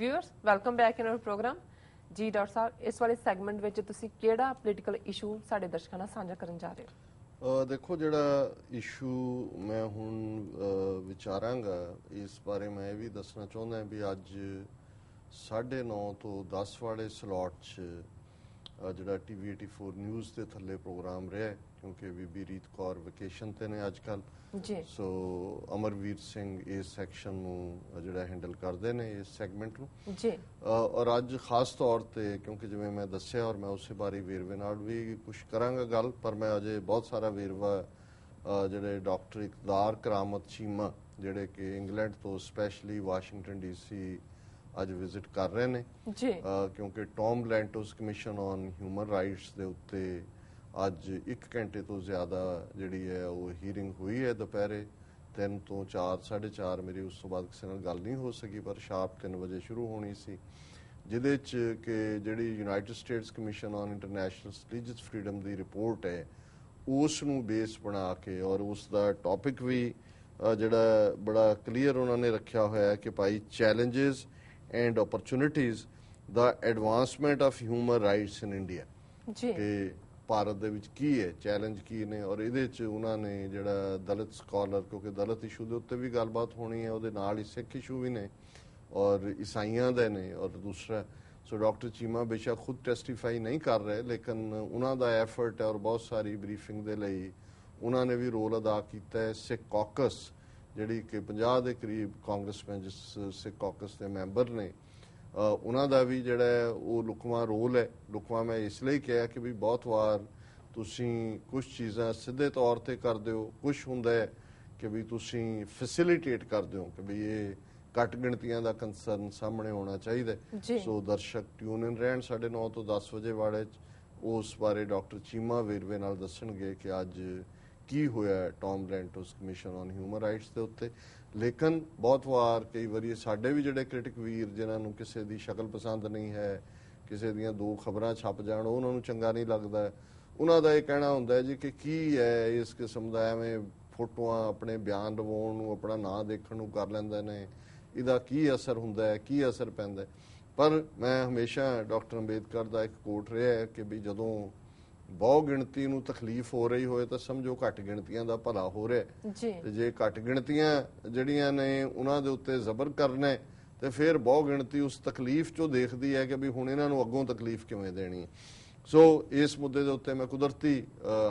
Viewers welcome back in our programme ਜੀ doctor ਸਾਹਿਬ ਇਸ ਵਾਲੇ ਸੈਗਮੈਂਟ ਵਿੱਚ ਤੁਸੀਂ ਕਿਹੜਾ ਪੋਲੀਟੀਕਲ ਇਸ਼ੂ ਸਾਡੇ ਦਰਸ਼ਕਾਂ ਨਾਲ ਸਾਂਝਾ ਕਰਨ ਜਾ ਰਹੇ ਹੋ? ਦੇਖੋ ਜਿਹੜਾ ਇਸ਼ੂ ਮੈਂ ਹੁਣ ਵਿਚਾਰਾਂਗਾ, ਇਸ ਬਾਰੇ ਮੈਂ ਇਹ ਵੀ ਦੱਸਣਾ ਚਾਹੁੰਦਾ ਵੀ ਅੱਜ 9:30 ਤੋਂ 10 ਵਾਲੇ ਸਲੋਟ 'ਚ ਜਿਹੜਾ ਟੀਵੀ 84 ਨਿਊਜ਼ ਦੇ ਥੱਲੇ ਪ੍ਰੋਗਰਾਮ ਰਿਹਾ ਕਿਉਂਕਿ ਬੀਬੀ ਰੀਤ ਕੌਰ ਵਕੇਸ਼ਨ ਤੇ ਨੇ ਅੱਜ ਕੱਲ ਜੀ। ਸੋ ਅਮਰਵੀਰ ਸਿੰਘ ਇਸ ਸੈਕਸ਼ਨ ਨੂੰ ਜਿਹੜਾ ਹੈਂਡਲ ਕਰਦੇ ਨੇ ਇਸ ਸੈਗਮੈਂਟ ਨੂੰ। ਜੀ। ਔਰ ਅੱਜ ਖਾਸ ਤੌਰ ਤੇ ਕਿਉਂਕਿ ਜਿਵੇਂ ਮੈਂ ਦੱਸਿਆ ਔਰ ਮੈਂ ਉਸੇ ਬਾਰੇ ਵੇਰਵੇ ਨਾਲ ਵੀ ਕੁਝ ਕਰਾਂਗਾ ਗੱਲ ਪਰ ਮੈਂ ਅਜੇ ਬਹੁਤ ਸਾਰਾ ਵੇਰਵਾ ਜਿਹੜੇ ਡਾਕਟਰ ਇਕਦਾਰ ਕਰਾਮਤ ਚੀਮਾ ਜਿਹੜੇ ਕਿ ਇੰਗਲੈਂਡ ਤੋਂ ਸਪੈਸ਼ਲੀ ਵਾਸ਼ਿੰਗਟਨ ਡੀਸੀ ਅੱਜ ਵਿਜ਼ਿਟ ਕਰ ਰਹੇ ਨੇ। ਜੀ। ਕਿਉਂਕਿ Tom Lantos commission on human rights ਦੇ ਉੱਤੇ ਅੱਜ 1 ਘੰਟੇ ਤੋਂ ਜ਼ਿਆਦਾ ਜਿਹੜੀ ਹੈ ਉਹ ਹੀਅਰਿੰਗ ਹੋਈ ਹੈ ਦੁਪਹਿਰੇ। 3 ਤੋਂ 4 4:30 ਮੇਰੀ ਉਸ ਤੋਂ ਬਾਅਦ ਕਿਸੇ ਨਾਲ ਗੱਲ ਨਹੀਂ ਹੋ ਸਕੀ ਪਰ ਸ਼ਾਰਪ 3 ਵਜੇ ਸ਼ੁਰੂ ਹੋਣੀ ਸੀ। ਜਿਹਦੇ ਚ ਕਿ ਜਿਹੜੀ United States commission on international religious freedom the report ਹੈ ਉਸ ਨੂੰ ਬੇਸ ਬਣਾ ਕੇ ਔਰ ਉਸ ਦਾ ਟੌਪਿਕ ਵੀ ਜਿਹੜਾ ਬੜਾ ਕਲੀਅਰ ਉਹਨਾਂ ਨੇ ਰੱਖਿਆ ਹੋਇਆ ਹੈ ਕਿ ਭਾਈ challenges and opportunities the advancement of human rights in India ਜੀ ਕਿ ਭਾਰਤ ਦੇ ਵਿੱਚ ਕੀ ਹੈ ਚੈਲੰਜ ਕੀ ਨੇ ਔਰ ਇਹਦੇ ਚ ਉਹਨਾਂ ਨੇ ਜਿਹੜਾ ਦਲਿਤ ਸਕਾਲਰ ਕਿਉਂਕਿ ਦਲਿਤ ਇਸ਼ੂ ਦੇ ਉੱਤੇ ਵੀ ਗੱਲਬਾਤ ਹੋਣੀ ਹੈ ਉਹਦੇ ਨਾਲ ਹੀ ਸਿੱਖ ਇਸ਼ੂ ਵੀ ਨੇ ਔਰ ਈਸਾਈਆਂ ਦੇ ਨੇ ਔਰ ਦੂਸਰਾ ਸੋ ਡਾਕਟਰ ਚੀਮਾ ਬੇਸ਼ੱਕ ਖੁਦ ਟੈਸਟੀਫਾਈ ਨਹੀਂ ਕਰ ਰਹੇ ਲੇਕਿਨ ਉਹਨਾਂ ਦਾ ਐਫਰਟ ਹੈ ਔਰ ਬਹੁਤ ਸਾਰੀ ਬਰੀਫਿੰਗ ਦੇ ਲਈ ਉਹਨਾਂ ਨੇ ਵੀ ਰੋਲ ਅਦਾ ਕੀਤਾ ਹੈ ਸਿੱਖ ਕਾਕਸ ਜਿਹੜੀ ਕਿ 50 ਦੇ ਕਰੀਬ ਕਾਂਗਰਸਮੈਨ ਜਿਸ ਸਿੱਖ ਕਾਕਸ ਦੇ ਮੈਂਬਰ ਨੇ ਉਹਨਾਂ ਦਾ ਵੀ ਜਿਹੜਾ ਉਹ ਲੁਕਵਾ ਰੋਲ ਹੈ ਲੁਕਵਾ ਮੈਂ ਇਸ ਲਈ ਕਿਹਾ ਕਿ ਵੀ ਬਹੁਤ ਵਾਰ ਤੁਸੀਂ ਕੁਝ ਚੀਜ਼ਾਂ ਸਿੱਧੇ ਤੌਰ ਤੇ ਕਰਦੇ ਹੋ ਕੁਝ ਹੁੰਦਾ ਹੈ ਕਿ ਵੀ ਤੁਸੀਂ ਫੈਸਿਲਿਟੇਟ ਕਰਦੇ ਹੋ ਕਿ ਵੀ ਇਹ ਘੱਟ ਗਿਣਤੀਆਂ ਦਾ ਕੰਸਰਨ ਸਾਹਮਣੇ ਆਉਣਾ ਚਾਹੀਦਾ। ਸੋ ਦਰਸ਼ਕ ਟਿਊਨ ਇਨ ਰਹਿਣ 9:30 ਤੋਂ 10 ਵਜੇ ਵਾਲੇ 'ਚ ਉਸ ਬਾਰੇ ਡਾਕਟਰ ਚੀਮਾ ਵੇਰਵੇ ਨਾਲ ਦੱਸਣਗੇ ਕਿ ਅੱਜ ਕੀ ਹੋਇਆ Tom Lantos commission on human rights ਦੇ ਉੱਤੇ? ਲੇਕਿਨ ਬਹੁਤ ਵਾਰ ਕਈ ਵਾਰੀ ਸਾਡੇ ਵੀ ਜਿਹੜੇ ਕ੍ਰਿਟਿਕ ਵੀਰ ਜਿਨ੍ਹਾਂ ਨੂੰ ਕਿਸੇ ਦੀ ਸ਼ਕਲ ਪਸੰਦ ਨਹੀਂ ਹੈ, ਕਿਸੇ ਦੀਆਂ ਦੋ ਖਬਰਾਂ ਛਪ ਜਾਣ ਉਹਨਾਂ ਨੂੰ ਚੰਗਾ ਨਹੀਂ ਲੱਗਦਾ। ਉਹਨਾਂ ਦਾ ਇਹ ਕਹਿਣਾ ਹੁੰਦਾ ਹੈ ਜੀ ਕਿ ਕੀ ਹੈ ਇਸ ਕਿਸਮ ਦਾ, ਐਵੇਂ ਫੋਟੋਆਂ ਆਪਣੇ ਬਿਆਨ ਲਵਾਉਣ ਨੂੰ, ਆਪਣਾ ਨਾਂ ਦੇਖਣ ਨੂੰ ਕਰ ਲੈਂਦੇ ਨੇ। ਇਹਦਾ ਕੀ ਅਸਰ ਹੁੰਦਾ ਹੈ, ਕੀ ਅਸਰ ਪੈਂਦਾ ਪਰ ਮੈਂ ਹਮੇਸ਼ਾ ਡਾਕਟਰ ਅੰਬੇਦਕਰ ਦਾ ਇੱਕ ਕੋਟ ਰਿਹਾ ਹੈ ਕਿ ਵੀ ਜਦੋਂ ਬਹੁ ਗਿਣਤੀ ਨੂੰ ਤਕਲੀਫ ਹੋ ਰਹੀ ਹੋਏ ਤਾਂ ਸਮਝੋ ਘੱਟ ਗਿਣਤੀਆਂ ਦਾ ਭਲਾ ਹੋ ਰਿਹਾ ਜੀ। ਤੇ ਜੇ ਘੱਟ ਗਿਣਤੀਆਂ ਜਿਹੜੀਆਂ ਨੇ ਉਹਨਾਂ ਦੇ ਉੱਤੇ ਜ਼ਬਰ ਕਰਨਾ ਤੇ ਫਿਰ ਬਹੁ ਗਿਣਤੀ ਉਸ ਤਕਲੀਫ ਚੋਂ ਦੇਖਦੀ ਹੈ ਕਿ ਵੀ ਹੁਣ ਇਹਨਾਂ ਨੂੰ ਅੱਗੋਂ ਤਕਲੀਫ ਕਿਵੇਂ ਦੇਣੀ ਹੈ। ਸੋ ਇਸ ਮੁੱਦੇ ਦੇ ਉੱਤੇ ਮੈਂ ਕੁਦਰਤੀ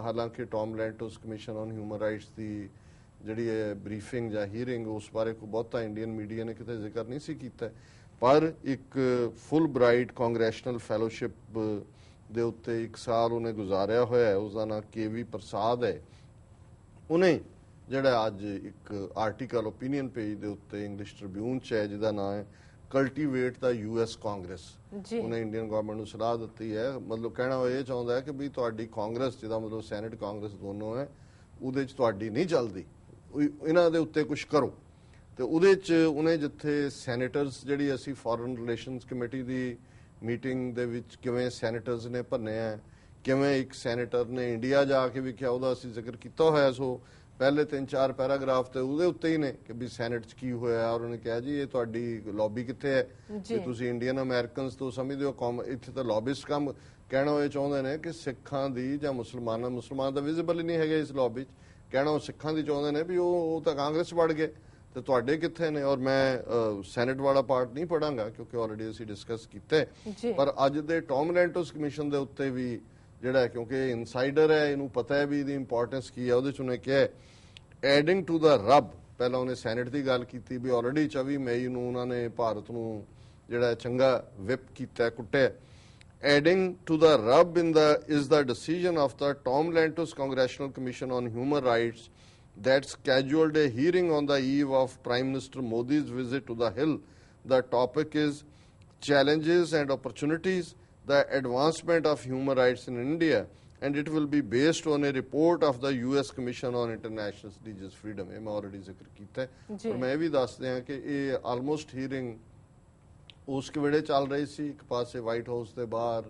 ਹਾਲਾਂਕਿ Tom Lantos commission on human rights ਦੀ ਜਿਹੜੀ ਹੈ ਬਰੀਫਿੰਗ ਜਾਂ ਹੀਅਰਿੰਗ ਉਸ ਬਾਰੇ ਕੋਈ ਬਹੁਤਾ ਇੰਡੀਅਨ ਮੀਡੀਆ ਨੇ ਕਿਤੇ ਜ਼ਿਕਰ ਨਹੀਂ ਸੀ ਕੀਤਾ। ਪਰ ਇੱਕ ਫੁੱਲ ਬ੍ਰਾਈਟ ਕਾਂਗਰੈਸ਼ਨਲ ਫੈਲੋਸ਼ਿਪ ਦੇ ਉੱਤੇ ਇੱਕ ਸਾਲ ਉਹਨੇ ਗੁਜ਼ਾਰਿਆ ਹੋਇਆ ਹੈ ਉਸ ਦਾ ਨਾਮ ਕੇਵੀ ਪ੍ਰਸਾਦ ਹੈ। ਉਹਨੇ ਜਿਹੜਾ ਅੱਜ ਇੱਕ ਆਰਟੀਕਲ ਓਪੀਨੀਅਨ ਪੇਜ ਦੇ ਉੱਤੇ ਇੰਗਲਿਸ਼ ਟ੍ਰਿਬਿਊਨ ਚ ਹੈ ਜਿਹਦਾ ਨਾਮ ਹੈ ਕਲਟੀਵੇਟ ਦਾ ਯੂਐਸ ਕਾਂਗਰਸ ਉਹਨੇ ਇੰਡੀਅਨ ਗਵਰਨਮੈਂਟ ਨੂੰ ਸਲਾਹ ਦਿੱਤੀ ਹੈ। ਮਤਲਬ ਕਹਿਣਾ ਉਹ ਇਹ ਚਾਹੁੰਦਾ ਹੈ ਕਿ ਵੀ ਤੁਹਾਡੀ ਕਾਂਗਰਸ ਜਿਹਦਾ ਮਤਲਬ ਸੈਨੇਟ ਕਾਂਗਰਸ ਦੋਨੋਂ ਹੈ ਉਹਦੇ ਚ ਤੁਹਾਡੀ ਨਹੀਂ ਚੱਲਦੀ। ਇਹਨਾਂ ਦੇ ਉੱਤੇ ਕੁਝ ਕਰੋ। ਤੇ ਉਹਦੇ ਚ ਉਹਨੇ ਜਿੱਥੇ ਸੈਨੇਟਰਸ ਜਿਹੜੀ ਅਸੀਂ ਫੋਰਨ ਰਿਲੇਸ਼ਨਸ ਕਮੇਟੀ ਦੀ ਮੀਟਿੰਗ ਦੇ ਵਿੱਚ ਕਿਵੇਂ ਸੈਨੇਟਰਸ ਨੇ ਭੰਨਿਆ ਕਿਵੇਂ ਇੱਕ ਸੈਨੇਟਰ ਨੇ ਇੰਡੀਆ ਜਾ ਕੇ ਵੀ ਕਿਹਾ ਉਹਦਾ ਅਸੀਂ ਜ਼ਿਕਰ ਕੀਤਾ ਹੋਇਆ ਸੋ ਪਹਿਲੇ ਤਿੰਨ ਚਾਰ ਪੈਰਾਗ੍ਰਾਫ ਤੇ ਉਹਦੇ ਉੱਤੇ ਹੀ ਨੇ ਕਿ ਵੀ ਸੈਨੇਟ 'ਚ ਕੀ ਹੋਇਆ ਔਰ ਉਹਨੇ ਕਿਹਾ ਜੀ ਇਹ ਤੁਹਾਡੀ ਲੌਬੀ ਕਿੱਥੇ ਹੈ। ਕਿ ਤੁਸੀਂ ਇੰਡੀਅਨ ਅਮਰੀਕਨਸ ਤੋਂ ਸਮਝਦੇ ਹੋ ਕੌਮ ਇੱਥੇ ਤਾਂ ਲੌਬਿਸਟ ਕੰਮ ਕਹਿਣਾ ਇਹ ਚਾਹੁੰਦੇ ਨੇ ਕਿ ਸਿੱਖਾਂ ਦੀ ਜਾਂ ਮੁਸਲਮਾਨਾਂ ਮੁਸਲਮਾਨ ਤਾਂ ਵਿਜ਼ੀਬਲ ਹੀ ਨਹੀਂ ਹੈਗੇ ਇਸ ਲੌਬੀ 'ਚ। ਕਹਿਣਾ ਉਹ ਸਿੱਖਾਂ ਦੀ ਚਾਹੁੰਦੇ ਨੇ ਵੀ ਉਹ ਉਹ ਤਾਂ ਕਾਂਗਰਸ ਵੜ ਗਏ। ਤੇ ਤੁਹਾਡੇ ਕਿੱਥੇ ਨੇ? ਔਰ ਮੈਂ ਸੈਨੇਟ ਵਾਲਾ ਪਾਰਟ ਨਹੀਂ ਪੜਾਂਗਾ ਕਿਉਂਕਿ ਆਲਰੇਡੀ ਅਸੀਂ ਡਿਸਕਸ ਕੀਤਾ। ਪਰ ਅੱਜ ਦੇ ਟੌਮ ਲੈਂਟੋਸ ਕਮਿਸ਼ਨ ਦੇ ਉੱਤੇ ਵੀ ਜਿਹੜਾ ਕਿਉਂਕਿ ਇਨਸਾਈਡਰ ਹੈ ਇਹਨੂੰ ਪਤਾ ਹੈ ਵੀ ਇਹਦੀ ਇੰਪੋਰਟੈਂਸ ਕੀ ਹੈ ਉਹਦੇ ਚ ਉਹਨੇ ਕਿਹਾ ਐਡਿੰਗ ਟੂ ਦਾ ਰਬ ਪਹਿਲਾਂ ਉਹਨੇ ਸੈਨੇਟ ਦੀ ਗੱਲ ਕੀਤੀ ਵੀ ਆਲਰੇਡੀ 24 ਮਈ ਨੂੰ ਉਹਨਾਂ ਨੇ ਭਾਰਤ ਨੂੰ ਜਿਹੜਾ ਚੰਗਾ ਵਿਪ ਕੀਤਾ ਕੁੱਟਿਆ adding to the rub in the is the decision of the Tom Lantos Congressional Commission on Human Rights that scheduled a hearing on the eve of Prime Minister Modi's visit to the Hill. The topic is Challenges and Opportunities, the Advancement of Human Rights in India, and it will be based on a report of the US Commission on International Religious Freedom. ਇਹ ਮੈਂ already ਜ਼ਿਕਰ ਕੀਤਾ ਹੈ ਪਰ ਮੈਂ ਵੀ ਦੱਸ ਦਿਆਂ ਕਿ ਇਹ ਆਲਮੋਸਟ ਹੀਅਰਿੰਗ ਉਸ ਕਿਵੇੜੇ ਚੱਲ ਰਹੀ ਸੀ ਇੱਕ ਪਾਸੇ ਵਾਈਟ ਹਾਊਸ ਦੇ ਬਾਹਰ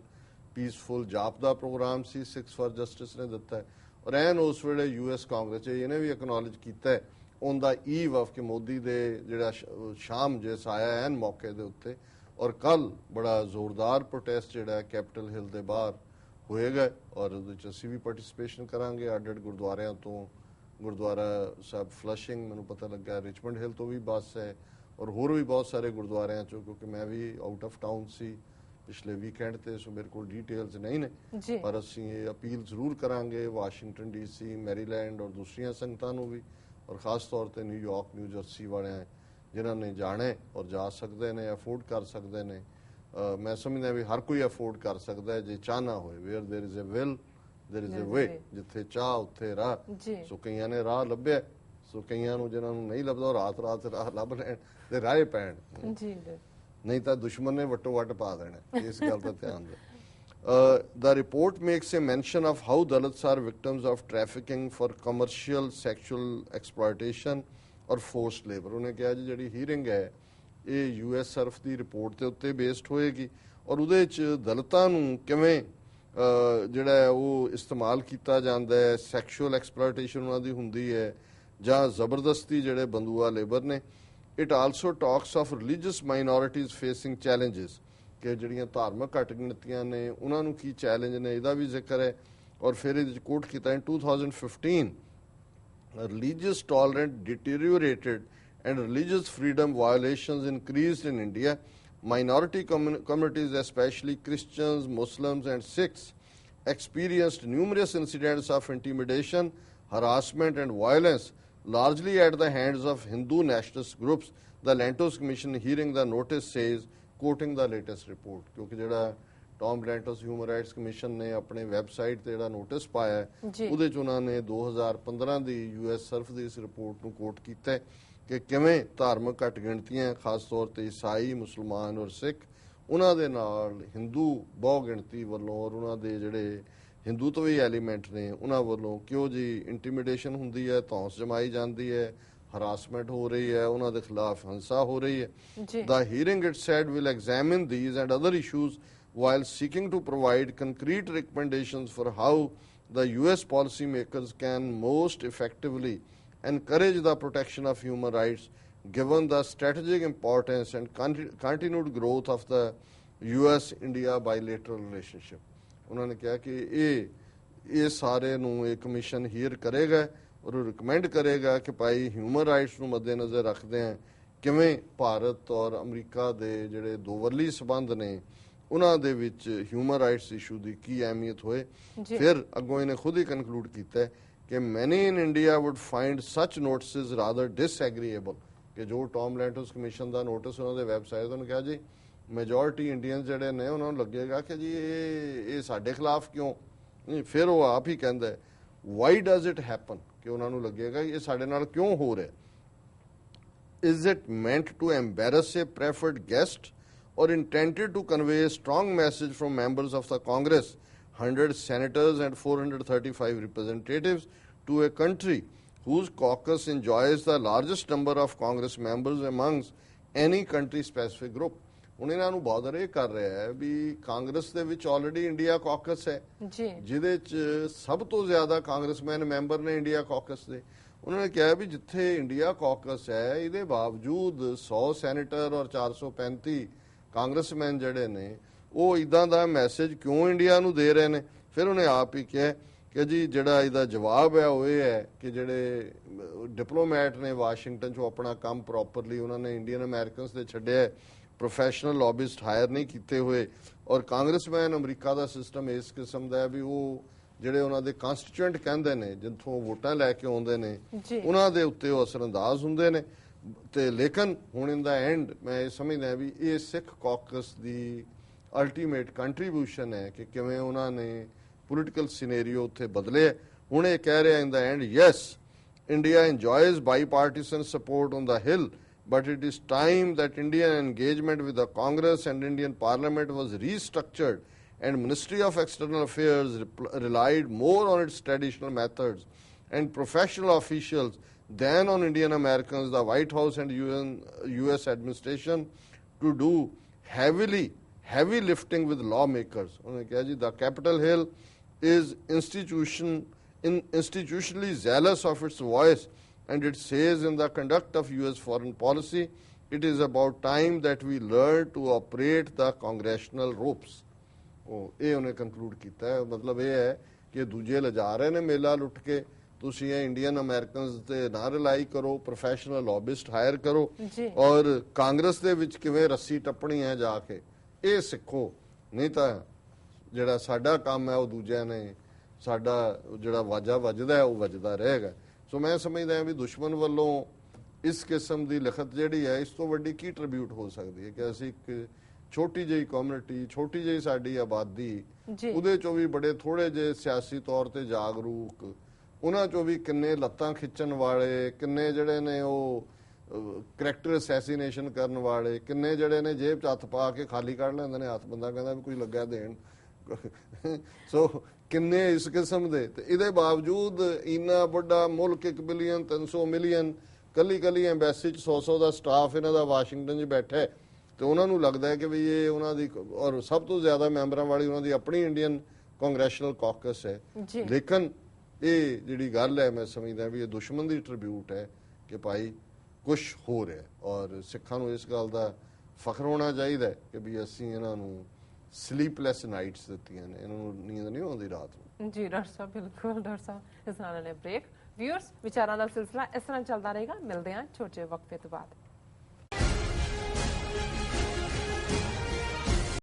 ਪੀਸਫੁਲ ਜਾਪ ਦਾ 6 ਫਾਰ Justice. ਨੇ ਦਿੱਤਾ ਹੈ ਰੈਨ ਉਸ ਵੇਲੇ ਯੂਐਸ ਕਾਂਗਰਸ ਚ ਇਹਨੇ ਵੀ ਐਕਨੋਲਜ ਕੀਤਾ ਹੈ। ਔਨ ਦਾ ਈਵ ਆਫ ਕਿ ਮੋਦੀ ਦੇ ਜਿਹੜਾ ਸ਼ਾਮ ਜਿਸ ਆਇਆ ਐਨ ਮੌਕੇ ਦੇ ਉੱਤੇ, ਔਰ ਕੱਲ ਬੜਾ ਜ਼ੋਰਦਾਰ ਪ੍ਰੋਟੈਸਟ ਜਿਹੜਾ ਕੈਪੀਟਲ ਹਿਲ ਦੇ ਬਾਹਰ ਹੋਏਗਾ, ਔਰ ਉਹਦੇ ਚ ਅਸੀਂ ਵੀ ਪਾਰਟਿਸਿਪੇਸ਼ਨ ਕਰਾਂਗੇ। ਅੱਡ ਅੱਡ ਗੁਰਦੁਆਰਿਆਂ ਤੋਂ ਗੁਰਦੁਆਰਾ ਸਾਹਿਬ ਫਲਸ਼ਿੰਗ ਮੈਨੂੰ ਪਤਾ ਲੱਗਾ ਰਿਚਮੰਡ ਹਿਲ ਤੋਂ ਵੀ ਬੱਸ ਹੈ, ਔਰ ਹੋਰ ਵੀ ਬਹੁਤ ਸਾਰੇ ਗੁਰਦੁਆਰਿਆਂ ਚੋਂ, ਕਿਉਂਕਿ ਮੈਂ ਵੀ ਆਊਟ ਆਫ ਟਾਊਨ ਸੀ। ਪਿਛਲੇ ਵੀਕਐਂਡ ਤੇ ਸੋ ਮੇਰੇ ਕੋਲ ਡਿਟੇਲਸ ਨਹੀਂ ਨੇ ਜੀ ਪਰ ਅਸੀਂ ਇਹ ਅਪੀਲ ਜ਼ਰੂਰ ਕਰਾਂਗੇ ਵਾਸ਼ਿੰਗਟਨ ਡੀਸੀ ਮੈਰੀਲੈਂਡ ਔਰ ਦੂਸਰੀਆਂ ਸੰਗਤਾਂ ਨੂੰ ਵੀ ਔਰ ਖਾਸ ਤੌਰ ਤੇ ਨਿਊਯਾਰਕ ਨਿਊ ਜਰਸੀ ਵਾਲਿਆਂ ਜਿਨ੍ਹਾਂ ਨੇ ਜਾਣਾ ਹੈ ਔਰ ਜਾ ਸਕਦੇ ਨੇ ਅਫੋਰਡ ਕਰ ਸਕਦੇ ਨੇ ਅਹ ਮੈਂ ਸਮਝਦਾ ਵੀ ਹਰ ਕੋਈ ਅਫੋਰਡ ਕਰ ਸਕਦਾ ਹੈ ਜੇ ਚਾਹਨਾ ਹੋਏ where there is a will there is There a is a way way. ਜਿੱਥੇ ਚਾਹ ਉੱਥੇ ਰਾਹ ਜੀ ਸੋ ਕਈਆਂ ਨੇ ਰਾਹ ਲੱਭਿਆ ਸੋ ਕਈਆਂ ਨੂੰ ਜਿਨ੍ਹਾਂ ਨੂੰ ਨਹੀਂ ਲੱਭਦਾ ਉਹ ਰਾਤ ਰਾਤ ਰਾਹ ਲੱਭ ਲੈਣ ਤੇ ਰਾਹੇ ਪੈਣ ਜੀ ਜੀ ਨਹੀਂ ਤਾਂ ਦੁਸ਼ਮਣ ਨੇ ਵਟੋ ਵਟ ਪਾ ਦੇਣਾ, ਇਸ ਗੱਲ ਦਾ ਧਿਆਨ ਦਿਓ the report makes a mention of how Dalits are victims of trafficking for commercial sexual exploitation or forced labor, ਉਹਨੇ ਕਿਹਾ ਜੀ ਜਿਹੜੀ ਹੀਰਿੰਗ ਹੈ, ਇਹ ਯੂਐਸ ਸਰਫ ਦੀ ਰਿਪੋਰਟ ਦੇ ਉੱਤੇ ਬੇਸਡ ਹੋਏਗੀ ਔਰ ਉਹਦੇ 'ਚ ਦਲਤਾਂ ਨੂੰ ਕਿਵੇਂ ਜਿਹੜਾ ਉਹ ਇਸਤੇਮਾਲ ਕੀਤਾ ਜਾਂਦਾ ਹੈ ਸੈਕਸ਼ੂਅਲ ਐਕਸਪਲੋਇਟੇਸ਼ਨ ਉਹਨਾਂ ਦੀ ਹੁੰਦੀ ਹੈ ਜਾਂ ਜ਼ਬਰਦਸਤੀ ਜਿਹੜੇ ਬੰਦੂਆ ਲੇਬਰ ਨੇ It also talks of religious minorities facing challenges ਕਿ ਜਿਹੜੀਆਂ ਧਾਰਮਿਕ ਘੱਟ ਗਿਣਤੀਆਂ ਨੇ ਉਹਨਾਂ ਨੂੰ ਕੀ ਚੈਲੰਜ ਨੇ ਇਹਦਾ ਵੀ ਜ਼ਿਕਰ ਹੈ ਔਰ ਫਿਰ ਇਹਦੇ ਵਿੱਚ ਕੋਟ ਕੀਤਾ in 2015 religious tolerance deteriorated and religious freedom violations increased in India. Minority commun- communities, especially Christians, Muslims, and Sikhs, experienced numerous incidents of intimidation, harassment, and violence, largely at the hands of Hindu nationalist groups. The Lantos Commission, hearing the notice, says, quoting the latest report, ਕਿਉਂਕਿ ਜਿਹੜਾ Tom Lantos human rights commission ਨੇ ਆਪਣੇ website ਤੇ ਜਿਹੜਾ notice ਪਾਇਆ। ਉਹਦੇ ਚ ਉਹਨਾਂ ਨੇ 2015 ਦੀ ਯੂਐਸ ਸਰਫ ਦੀ ਇਸ ਰਿਪੋਰਟ ਨੂੰ ਕੋਟ ਕੀਤਾ ਕਿ ਕਿਵੇਂ ਧਾਰਮਿਕ ਘੱਟ ਗਿਣਤੀਆਂ ਖਾਸ ਤੌਰ ਤੇ ਈਸਾਈ ਮੁਸਲਮਾਨ ਔਰ ਸਿੱਖ ਉਹਨਾਂ ਦੇ ਨਾਲ ਹਿੰਦੂ ਬਹੁ ਗਿਣਤੀ ਵੱਲੋਂ ਔਰ ਉਹਨਾਂ ਦੇ ਜਿਹੜੇ ਹਿੰਦੂਤਵੀ ਐਲੀਮੈਂਟ ਨੇ ਉਹਨਾਂ ਵੱਲੋਂ ਕਿਉਂ ਜੀ ਇੰਟੀਮੀਡੇਸ਼ਨ ਹੁੰਦੀ ਹੈ ਧੌਂਸ ਜਮਾਈ ਜਾਂਦੀ ਹੈ ਹਰਾਸਮੈਂਟ ਹੋ ਰਹੀ ਹੈ ਉਹਨਾਂ ਦੇ ਖਿਲਾਫ ਹਿੰਸਾ ਹੋ ਰਹੀ ਹੈ ਜੀ The hearing, it said, will examine these and other issues while seeking to provide concrete recommendations for how the U.S. policymakers can most effectively encourage the protection of human rights given the strategic importance and conti- continued growth of the U.S.-India bilateral relationship. ਉਹਨਾਂ ਨੇ ਕਿਹਾ ਕਿ ਇਹ ਇਹ ਸਾਰੇ ਨੂੰ ਇਹ commission here ਕਰੇਗਾ ਔਰ ਰਿਕਮੈਂਡ ਕਰੇਗਾ ਕਿ ਭਾਈ ਹਿਊਮਨ ਰਾਈਟਸ ਨੂੰ ਮੱਦੇਨਜ਼ਰ ਰੱਖਦੇ ਆ ਕਿਵੇਂ ਭਾਰਤ ਔਰ ਅਮਰੀਕਾ ਦੇ ਜਿਹੜੇ ਦੋਵੱਲੀ ਸਬੰਧ ਨੇ ਉਹਨਾਂ ਦੇ ਵਿੱਚ ਹਿਊਮਨ ਰਾਈਟਸ ਇਸ਼ੂ ਦੀ ਕੀ ਅਹਿਮੀਅਤ ਹੋਏ। ਫਿਰ ਅੱਗੋਂ ਇਹਨੇ ਖੁਦ ਹੀ ਕਨਕਲੂਡ ਕੀਤਾ ਕਿ many in India would find such notices rather disagreeable ਕਿ ਜੋ ਟੌਮ ਲੈਂਟੋਸ ਕਮਿਸ਼ਨ ਦਾ ਨੋਟਿਸ ਉਹਨਾਂ ਦੇ ਵੈਬਸਾਈਟ ਤੋਂ ਕਿਹਾ ਜੀ ਮੈਜੋਰਟੀ ਇੰਡੀਅਨ ਜਿਹੜੇ ਨੇ ਉਹਨਾਂ ਨੂੰ ਲੱਗੇਗਾ ਕਿ ਜੀ ਇਹ ਇਹ ਸਾਡੇ ਖਿਲਾਫ ਕਿਉਂ ਨਹੀਂ ਫਿਰ ਉਹ ਆਪ ਹੀ ਕਹਿੰਦਾ ਵਾਈ ਡਸ ਇਟ ਹੈਪਨ ਕਿ ਉਹਨਾਂ ਨੂੰ ਲੱਗੇਗਾ ਇਹ ਸਾਡੇ ਨਾਲ ਕਿਉਂ ਹੋ ਰਿਹਾ is it meant to embarrass a preferred guest or intended to convey strong message from members of the Congress 100 senators and 435 representatives to a country whose caucus enjoys the largest number of Congress members amongst any country specific group. ਹੁਣ ਇਹਨਾਂ ਨੂੰ bother ਇਹ ਕਰ ਰਿਹਾ ਹੈ ਵੀ ਕਾਂਗਰਸ ਦੇ ਵਿੱਚ already India caucus ਹੈ। ਜੀ। ਜਿਹਦੇ ਚ ਸਭ ਤੋਂ ਜ਼ਿਆਦਾ ਕਾਂਗਰਸਮੈਨ ਮੈਂਬਰ ਨੇ ਇੰਡੀਆ ਕਾਕਸ ਦੇ। ਉਹਨਾਂ ਨੇ ਕਿਹਾ ਵੀ ਜਿੱਥੇ ਇੰਡੀਆ ਕਾਕਸ ਹੈ ਇਹਦੇ ਬਾਵਜੂਦ 100 ਸੈਨੇਟਰ ਔਰ 435 ਕਾਂਗਰਸਮੈਨ ਜਿਹੜੇ ਨੇ ਉਹ ਇਦਾਂ ਦਾ ਮੈਸੇਜ ਕਿਉਂ ਇੰਡੀਆ ਨੂੰ ਦੇ ਰਹੇ ਨੇ? ਫਿਰ ਉਹਨੇ ਆਪ ਹੀ ਕਿਹਾ ਕਿ ਜੀ ਜਿਹੜਾ ਇਹਦਾ ਜਵਾਬ ਹੈ ਉਹ ਇਹ ਹੈ ਕਿ ਜਿਹੜੇ ਡਿਪਲੋਮੈਟ ਨੇ ਵਾਸ਼ਿੰਗਟਨ 'ਚੋਂ ਆਪਣਾ ਕੰਮ ਪ੍ਰੋਪਰਲੀ ਉਹਨਾਂ ਨੇ ਇੰਡੀਅਨ ਅਮਰੀਕਨਸ ਦੇ ਛੱਡਿਆ ਪ੍ਰੋਫੈਸ਼ਨਲ ਲੌਬਿਸਟ ਹਾਇਰ ਨਹੀਂ ਕੀਤੇ ਹੋਏ ਔਰ ਕਾਂਗਰਸਮੈਨ ਅਮਰੀਕਾ ਦਾ ਸਿਸਟਮ ਇਸ ਕਿਸਮ ਦਾ ਹੈ ਵੀ ਉਹ ਜਿਹੜੇ ਉਹਨਾਂ ਦੇ ਕਨਸਟੀਟਿਊਐਂਟ ਕਹਿੰਦੇ ਨੇ ਜਿੱਥੋਂ ਵੋਟਾਂ ਲੈ ਕੇ ਆਉਂਦੇ ਨੇ ਉਹਨਾਂ ਦੇ ਉੱਤੇ ਉਹ ਅਸਰਅੰਦਾਜ਼ ਹੁੰਦੇ ਨੇ ਤੇ ਲੇਕਿਨ ਹੁਣ ਇਨ ਦਾ ਐਂਡ ਮੈਂ ਇਹ ਸਮਝਦਾ ਵੀ ਇਹ ਸਿੱਖ ਕਾਕਸ ਦੀ ਅਲਟੀਮੇਟ ਕੰਟਰੀਬਿਊਸ਼ਨ ਹੈ ਕਿ ਕਿਵੇਂ ਉਹਨਾਂ ਨੇ ਪੋਲਿਟੀਕਲ ਸਿਨੈਰੀਓ ਉੱਥੇ ਬਦਲੇ। ਹੁਣ ਇਹ ਕਹਿ ਰਿਹਾ in the end yes India enjoys bipartisan support on the Hill, but it is time that Indian engagement with the Congress and Indian Parliament was restructured and Ministry of External Affairs re- relied more on its traditional methods and professional officials than on Indian Americans, the White House and UN, U.S. administration to do heavily, heavy lifting with lawmakers. The Capitol Hill is institution, in, institutionally zealous of its voice and it says in the conduct of US foreign policy it is about time that we learn to operate the congressional ropes. ਉਹ ਇਹ ਉਹਨੇ conclude ਕੀਤਾ ਹੈ। ਮਤਲਬ ਇਹ ਹੈ ਕਿ ਦੂਜੇ ਲਿਜਾ ਰਹੇ ਨੇ ਮੇਲਾ ਲੁੱਟ ਕੇ। ਤੁਸੀਂ ਇਹ ਇੰਡੀਅਨ ਅਮਰੀਕਨਸ ਤੇ ਨਾ ਰਿਲਾਈ ਕਰੋ ਪ੍ਰੋਫੈਸ਼ਨਲ ਲੌਬਿਸਟ ਹਾਇਰ ਕਰੋ। ਔਰ ਕਾਂਗਰਸ ਦੇ ਵਿੱਚ ਕਿਵੇਂ ਰੱਸੀ ਟੱਪਣੀ ਹੈ ਜਾ ਕੇ ਇਹ ਸਿੱਖੋ। ਨਹੀਂ ਤਾਂ ਜਿਹੜਾ ਸਾਡਾ ਕੰਮ ਹੈ ਉਹ ਦੂਜਿਆਂ ਨੇ ਸਾਡਾ ਜਿਹੜਾ ਵਾਜਾ ਵੱਜਦਾ ਉਹ ਵੱਜਦਾ ਰਹੇਗਾ। ਸੋ ਮੈਂ ਸਮਝਦਾ ਹਾਂ ਵੀ ਦੁਸ਼ਮਣ ਵੱਲੋਂ ਇਸ ਕਿਸਮ ਦੀ ਲਿਖਤ ਜਿਹੜੀ ਹੈ ਇਸ ਤੋਂ ਵੱਡੀ ਕੀ ਟ੍ਰਿਬਿਊਟ ਹੋ ਸਕਦੀ ਹੈ ਕਿ ਅਸੀਂ ਇੱਕ ਛੋਟੀ ਜਿਹੀ ਕਮਿਊਨਿਟੀ ਛੋਟੀ ਜਿਹੀ ਸਾਡੀ ਆਬਾਦੀ ਉਹਦੇ ਚੋਂ ਵੀ ਬੜੇ ਥੋੜੇ ਜਿਹੇ ਸਿਆਸੀ ਤੌਰ ਤੇ ਜਾਗਰੂਕ ਉਹਨਾਂ ਚੋਂ ਵੀ ਕਿੰਨੇ ਲੱਤਾਂ ਖਿੱਚਣ ਵਾਲੇ ਕਿੰਨੇ ਜਿਹੜੇ ਨੇ ਉਹ ਕਰੈਕਟਰ ਅਸੈਸੀਨੇਸ਼ਨ ਕਰਨ ਵਾਲੇ ਕਿੰਨੇ ਜਿਹੜੇ ਨੇ ਜੇਬ 'ਚ ਹੱਥ ਪਾ ਕੇ ਖਾਲੀ ਕੱਢ ਲੈਂਦੇ ਨੇ ਹੱਥ ਬੰਦਾ ਕਹਿੰਦਾ ਵੀ ਕੋਈ ਲੱਗਾ ਦੇਣ। ਸੋ ਕਿੰਨੇ ਇਸ ਕਿਸਮ ਦੇ? ਤੇ ਇਹਦੇ ਬਾਵਜੂਦ ਇੰਨਾ ਵੱਡਾ ਮੁਲਕ 1 ਬਿਲੀਅਨ 300 ਮਿਲੀਅਨ ਕੱਲੀ ਕੱਲੀ ਐਮਬੈਸੀ 'ਚ 100 100 ਦਾ ਸਟਾਫ ਇਹਨਾਂ ਦਾ ਵਾਸ਼ਿੰਗਟਨ 'ਚ ਬੈਠਾ ਹੈ। ਤੇ ਉਹਨਾਂ ਨੂੰ ਲੱਗਦਾ ਹੈ ਕਿ ਵੀ ਇਹ ਉਹਨਾਂ ਦੀ ਔਰ ਸਭ ਤੋਂ ਜ਼ਿਆਦਾ ਮੈਂਬਰਾਂ ਵਾਲੀ ਉਹਨਾਂ ਦੀ ਆਪਣੀ ਇੰਡੀਅਨ ਕਾਂਗਰੈਸ਼ਨਲ ਕਾਕਸ ਹੈ। ਲੇਕਿਨ ਇਹ ਜਿਹੜੀ ਗੱਲ ਹੈ ਮੈਂ ਸਮਝਦਾ ਵੀ ਇਹ ਦੁਸ਼ਮਣ ਦੀ ਟ੍ਰਿਬਿਊਟ ਹੈ ਕਿ ਭਾਈ ਕੁਝ ਹੋ ਰਿਹਾ ਹੈ। ਔਰ ਸਿੱਖਾਂ ਨੂੰ ਇਸ ਗੱਲ ਦਾ ਫਖਰ ਹੋਣਾ ਚਾਹੀਦਾ ਕਿ ਵੀ ਅਸੀਂ ਇਹਨਾਂ ਨੂੰ ਸਲੀਪਲੈਸ ਨਾਈਟਸ ਦਿੱਤੀਆਂ ਨੇ, ਇਹਨਾਂ ਨੂੰ ਨੀਂਦ ਨਹੀਂ ਆਉਂਦੀ ਰਾਤ ਨੂੰ। ਜੀ, ਡਾਕਟਰ ਸਾਹਿਬ, ਬਿਲਕੁਲ, ਡਾਕਟਰ ਸਾਹਿਬ, ਇਸ ਨਾਲ ਨੇ ਬ੍ਰੇਕ ਵਿਊਅਰਸ ਵਿਚਾਰਾਂ ਦਾ ਸਿਲਸਿਲਾ ਇਸ ਤਰ੍ਹਾਂ ਚੱਲਦਾ ਰਹੇਗਾ। ਮਿਲਦੇ ਹਾਂ ਛੋਟੇ ਵਕਫੇ ਤੋਂ ਬਾਅਦ।